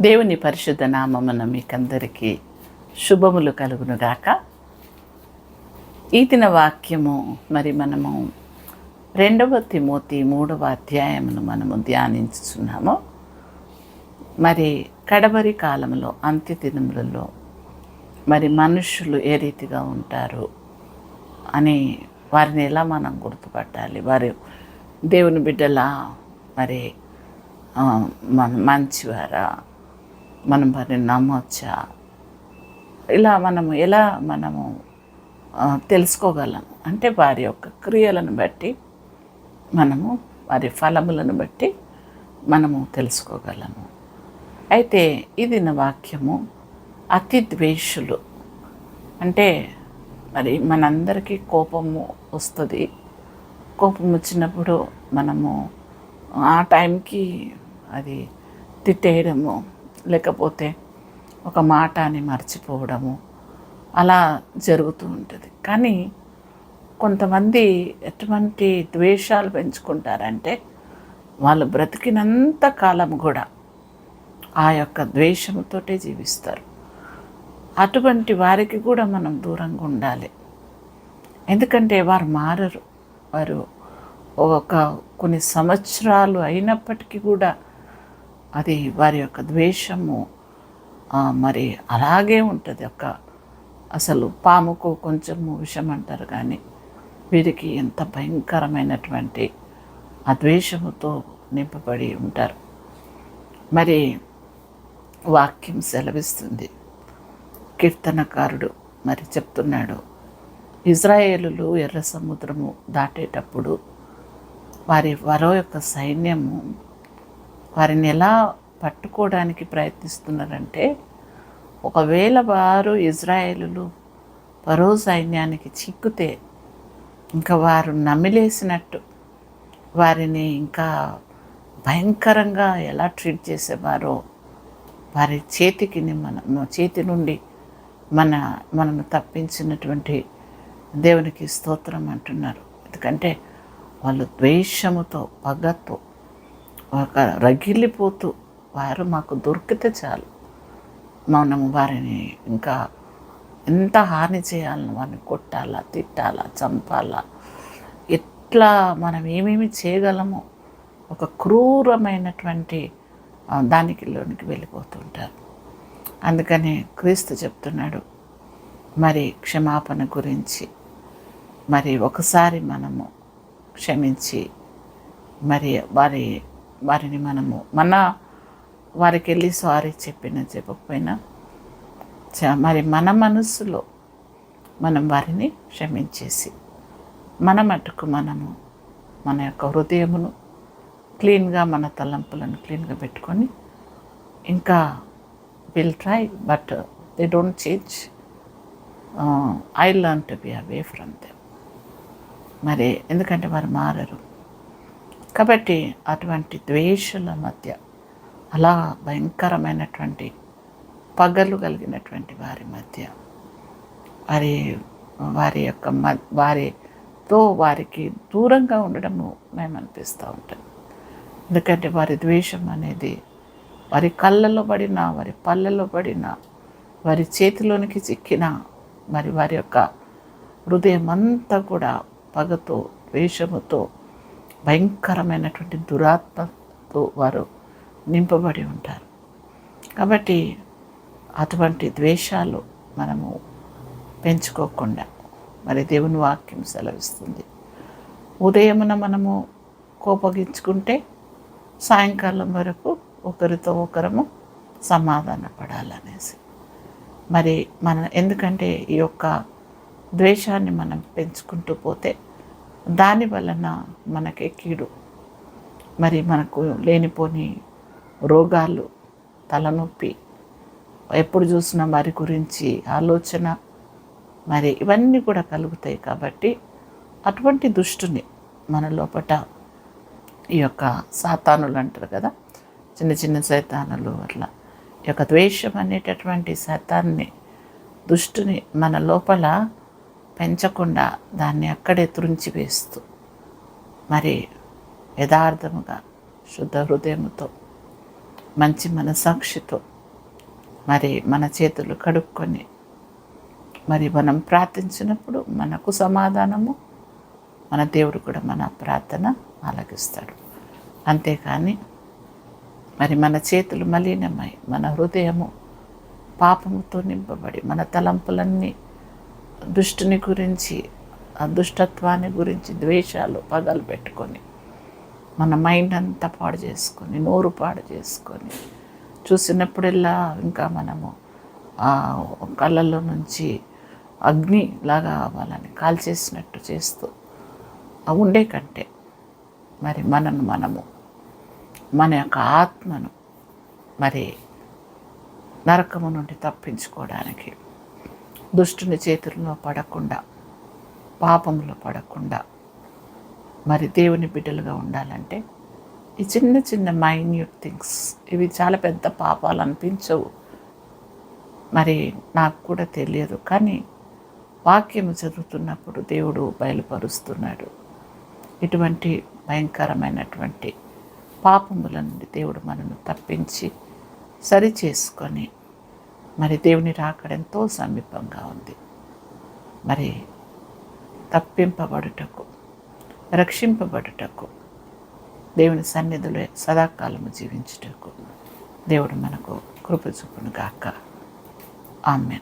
దేవుని పరిశుద్ధ నామమున మీకందరికీ శుభములు కలుగునుగాక. ఈ దిన వాక్యము మరి మనము రెండవ తిమోతి మూడవ అధ్యాయమును మనము ధ్యానించుతున్నాము మరి కడవరి కాలంలో అంత్య దినములలో మరి మనుషులు ఏ రీతిగా ఉంటారు అని వారిని ఎలా మనం గుర్తుపట్టాలి? వారు దేవుని బిడ్డలా? మరి మంచివారా? మనం వారిని నమ్మొచ్చా? ఇలా మనము ఎలా మనము తెలుసుకోగలం? అంటే వారి యొక్క క్రియలను బట్టి మనము వారి ఫలములను బట్టి మనము తెలుసుకోగలము. అయితే ఇది నా వాక్యము అతి ద్వేషులు. అంటే మరి మనందరికీ కోపము వస్తుంది. కోపం వచ్చినప్పుడు మనము ఆ టైంకి అది తిట్టేయడము లేకపోతే ఒక మాట అని మర్చిపోవడము అలా జరుగుతూ ఉంటుంది. కానీ కొంతమంది ఎటువంటి ద్వేషాలు పెంచుకుంటారంటే వాళ్ళు బ్రతికినంత కాలం కూడా ఆ యొక్క ద్వేషముతోటే జీవిస్తారు. అటువంటి వారికి కూడా మనం దూరంగా ఉండాలి. ఎందుకంటే వారు మారరు. వారు ఒక కొన్ని సంవత్సరాలు అయినప్పటికీ కూడా అది వారి యొక్క ద్వేషము మరి అలాగే ఉంటుంది. ఒక అసలు పాముకు కొంచెము విషం అంటారు కానీ వీరికి ఎంత భయంకరమైనటువంటి ఆ ద్వేషముతో నింపబడి ఉంటారు. మరి వాక్యం సెలవిస్తుంది. కీర్తనకారుడు మరి చెప్తున్నాడు ఇజ్రాయేలులు ఎర్ర సముద్రము దాటేటప్పుడు వారి వరో యొక్క సైన్యము వారిని ఎలా పట్టుకోవడానికి ప్రయత్నిస్తున్నారంటే ఒకవేళ వారు ఇజ్రాయేలులు పరో సైన్యానికి చిక్కితే ఇంకా వారు నమిలేసినట్టు వారిని ఇంకా భయంకరంగా ఎలా ట్రీట్ చేసేవారో వారి చేతికి మన చేతి నుండి మన మనను తప్పించినటువంటి దేవునికి స్తోత్రం అంటున్నారు. ఎందుకంటే వాళ్ళు ద్వేషముతో పగతో ఒక రగిలిపోతూ వారు మాకు దొరికితే చాలు. మనము వారిని ఇంకా ఎంత హాని చేయాలని వారిని కొట్టాలా తిట్టాలా చంపాలా ఎట్లా మనం ఏమేమి చేయగలమో ఒక క్రూరమైనటువంటి దానికి లోనికి వెళ్ళిపోతుంటారు. అందుకని క్రీస్తు చెప్తున్నాడు మరి క్షమాపణ గురించి మరి ఒకసారి మనము క్షమించి మరి వారి వారిని మనము మన వారికి వెళ్ళి సారీ చెప్పిన చెప్పకపోయినా చ- మరి మన మనస్సులో మనం వారిని క్షమించేసి మన మటుకు మనము మన యొక్క హృదయమును క్లీన్గా మన తలంపులను క్లీన్గా పెట్టుకొని ఇంకా will try but they don't change I learn to be away from them. మరి ఎందుకంటే వారు మారరు. కాబట్టి అటువంటి ద్వేషుల మధ్య అలా భయంకరమైనటువంటి పగలు కలిగినటువంటి వారి మధ్య వారి వారి యొక్క మ వారితో వారికి దూరంగా ఉండడము మేము అనిపిస్తూ ఉంటాం ఎందుకంటే వారి ద్వేషం అనేది వారి కళ్ళలో పడినా వారి పళ్ళలో పడినా వారి చేతిలోనికి చిక్కిన మరి వారి యొక్క హృదయం అంతా కూడా పగతో ద్వేషముతో భయంకరమైనటువంటి దురాత్మతో వారు నింపబడి ఉంటారు. కాబట్టి అటువంటి ద్వేషాలు మనము పెంచుకోకుండా మరి దేవుని వాక్యం సెలవిస్తుంది. ఉదయమున మనము కోపగించుకుంటే సాయంకాలం వరకు ఒకరితో ఒకరము సమాధాన పడాలనేసి. మరి మన ఎందుకంటే ఈ యొక్క ద్వేషాన్ని మనం పెంచుకుంటూ పోతే దాని వలన మనకే కీడు. మరి మనకు లేనిపోని రోగాలు తలనొప్పి ఎప్పుడు చూసినా వారి గురించి ఆలోచన మరి ఇవన్నీ కూడా కలుగుతాయి కాబట్టి అటువంటి దుష్టుని మన లోపట ఈ యొక్క సాతానులు అంటారు కదా చిన్న చిన్న సైతానులు అట్లా. ఈ యొక్క ద్వేషం అనేటటువంటి సైతాన్ని దుష్టుని మన లోపల పెంచకుండా దాన్ని అక్కడే త్రుంచి వేస్తూ మరి యథార్థముగా శుద్ధ హృదయముతో మంచి మనసాక్షితో మరి మన చేతులు కడుక్కొని మరి మనం ప్రార్థించినప్పుడు మనకు సమాధానము మన దేవుడు కూడా మన ప్రార్థన ఆలగిస్తాడు అంతేకాని మరి మన చేతులు మలినమై మన హృదయము పాపముతో నింపబడి మన తలంపులన్నీ దుష్టుని గురించి ఆ దుష్టత్వాన్ని గురించి ద్వేషాలు పగలు పెట్టుకొని మన మైండ్ అంతా పాడు చేసుకొని నోరు పాడు చేసుకొని చూసినప్పుడల్లా ఇంకా మనము ఆ కళ్ళల్లో నుంచి అగ్ని లాగా అవ్వాలని కాల్చేసినట్టు చేస్తూ ఆ ఉండే కంటే మరి మనను మనము మన యొక్క ఆత్మను మరి నరకము నుండి తప్పించుకోవడానికి దుష్టుని చేతుల్లో పడకుండా పాపంలో పడకుండా మరి దేవుని బిడ్డలుగా ఉండాలంటే ఈ చిన్న చిన్న మైన్యూట్ థింగ్స్ ఇవి చాలా పెద్ద పాపాలు అనిపించవు. మరి నాకు కూడా తెలియదు కానీ వాక్యం చదువుతున్నప్పుడు దేవుడు బయలుపరుస్తున్నాడు. ఇటువంటి భయంకరమైనటువంటి పాపముల నుండి దేవుడు మనను తప్పించి సరి చేసుకొని మరి దేవుని రాకడెంతో సమీపంగా ఉంది. మరి తప్పింపబడుటకు రక్షింపబడుటకు దేవుని సన్నిధిలో సదాకాలము జీవించుటకు దేవుడు మనకు కృప చూపును గాక ఆమెన్.